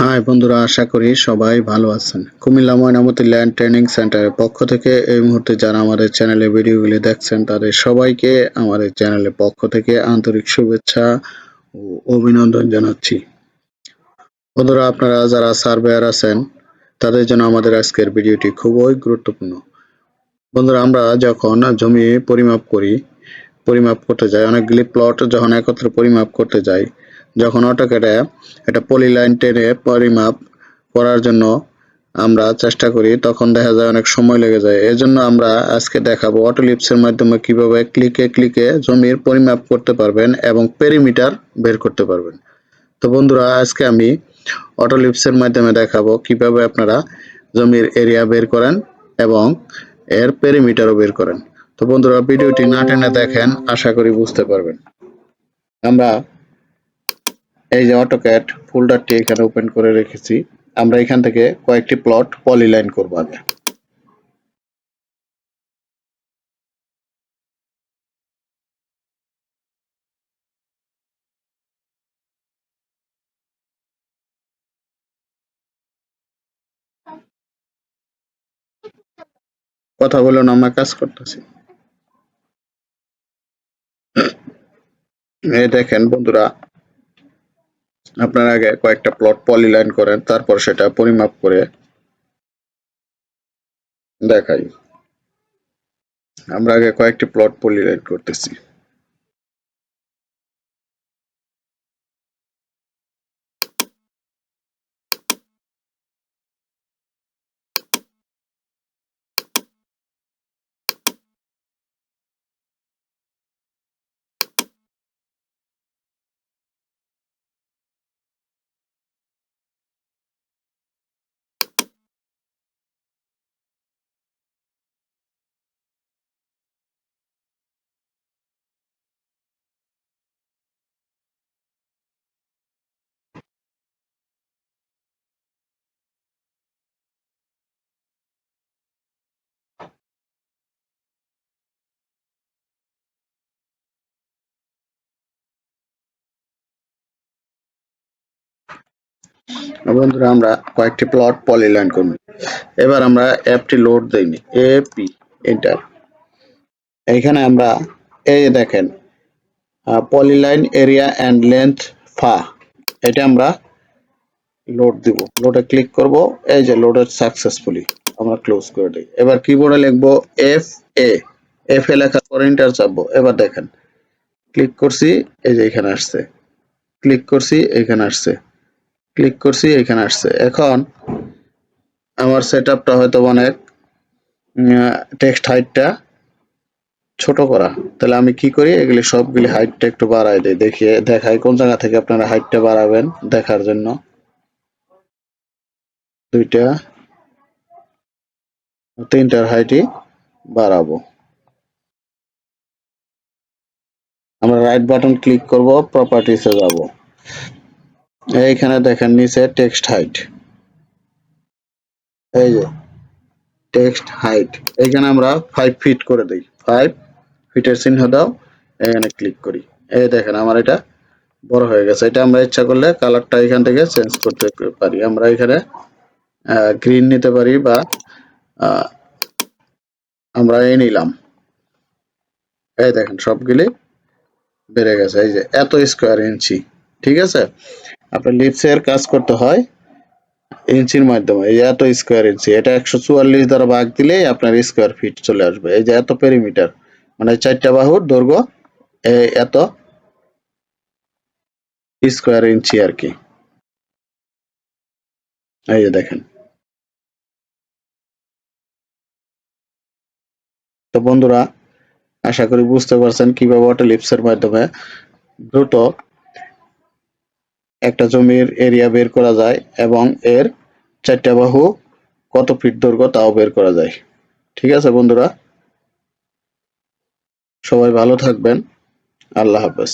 High বন্ধুরা, আশা করি সবাই ভালো আছেন। কুমিল্লা ময়নামতি ল্যান্ড ট্রেনিং সেন্টারের পক্ষ থেকে এই মুহূর্তে যারা আমাদের চ্যানেলে ভিডিওগুলি দেখছেন, তাদের সবাইকে আমাদের চ্যানেলের পক্ষ থেকে আন্তরিক শুভেচ্ছা ও অভিনন্দন জানাচ্ছি। বন্ধুরা, আপনারা যারা সার্ভেয়ার আছেন, তাদের জন্য আমাদের আজকের ভিডিওটি খুবই গুরুত্বপূর্ণ। বন্ধুরা, আমরা যখন জমি পরিমাপ করি, পরিমাপ করতে যাই, অনেকগুলি প্লট যখন একত্রে পরিমাপ করতে যাই যখন অটোকেটে এটা পলিলাইন টেনে পরিমাপ করার জন্য আমরা চেষ্টা করি, তখন দেখা যায় অনেক সময় লেগে যায়। এজন্য আমরা আজকে দেখাবো অটোলিপসের মাধ্যমে কীভাবে ক্লিকে ক্লিকে জমির পরিমাপ করতে পারবেন এবং পেরিমিটার বের করতে পারবেন। তো বন্ধুরা, আজকে আমি অটোলিপসের মাধ্যমে দেখাবো কীভাবে আপনারা জমির এরিয়া বের করেন এবং এর পেরিমিটারও বের করেন। তো বন্ধুরা, ভিডিওটি না টেনে দেখেন, আশা করি বুঝতে পারবেন। আমরা এই যে অটোক্যাট ফোল্ডারটি এখানে ওপেন করে রেখেছি। আমরা এখান থেকে কয়েকটি প্লট পলিলাইন করব আগে। কথা বলুন, আমরা কাজ করতেছি। এই দেখেন বন্ধুরা আপনার আগে কয়েকটা প্লট পলিলাইন করেন, তারপর সেটা পরিমাপ করে দেখাই। আমরা আগে কয়েকটি প্লট পলিলাইন করতেছি। বন্ধুরা, আমরা কয়েকটি প্লট পলিলাইন করব। এবার আমরা অ্যাপটি লোড দেইনি। এপি এন্টার এখানে আমরা, এই দেখেন পলিলাইন এরিয়া অ্যান্ড লেন্থ ফা, এটা আমরা লোড দিব। লোডে ক্লিক করব, এই যে লোডেড সাকসেসফুলি আমরা ক্লোজ করে দিই। এবার কিবোর্ডে লিখব এফ এ এফ এ লেখার পর এন্টার চাপবো। এবার দেখেন ক্লিক করছি, এই যে এখানে আসছে। ক্লিক করছি, এখানে আসছে। ক্লিক করছি, এখানে আসছে। এখন আমার সেট আপটা হয়তো অনেক টেক্সট হাইটটা ছোট করা। তাহলে আমি কি করি, এগুলি সবগুলি হাইটটা একটু বাড়াই দিই দেখিয়ে দেখাই কোন জায়গা থেকে আপনারা হাইটটা বাড়াবেন দেখার জন্য। দুইটা, তিনটার হাইটই বাড়াবো। আমরা রাইট বাটন ক্লিক করব প্রপার্টিসে যাব। এইখানে দেখেন, নিচে টেক্সট হাইট এই যে টেক্সট হাইট এখানে আমরা ফাইভ ফিট করে দিই। ফাইভ ফিটের চিহ্ন দাও, এখানে ক্লিক করি। এই দেখেন, আমার এটা বড় হয়ে গেছে। এটা আমরা ইচ্ছা করলে কালারটা এখান থেকে চেঞ্জ করতে পারি। আমরা এখানে গ্রিন নিতে পারি বা আমরা এই নিলাম। এই দেখেন, সবগুলি বেড়ে গেছে। এই যে, এত স্কোয়ার ইঞ্চি ঠিক আছে? আপনার লিপসের কাজ করতে হয় ইঞ্চির মাধ্যমে, এই এত স্কোয়ার ইঞ্চি এটা একশো চুয়াল্লিশ দ্বারা ভাগ দিলেই আপনার স্কোয়ার ফিট চলে আসবে। এই যে এত পেরিমিটার মানে চারটা বাহুর দৈর্ঘ্য এত স্কোয়ার ইঞ্চি আর কি। এই যে দেখেন। তো বন্ধুরা, আশা করি বুঝতে পারছেন কীভাবে অটোলিপসের মাধ্যমে দ্রুত একটা জমির এরিয়া বের করা যায় এবং এর চারটা বাহু কত ফিট দৈর্ঘ্য তাও বের করা যায়। ঠিক আছে বন্ধুরা? সবাই ভালো থাকবেন। আল্লাহ হাফেজ।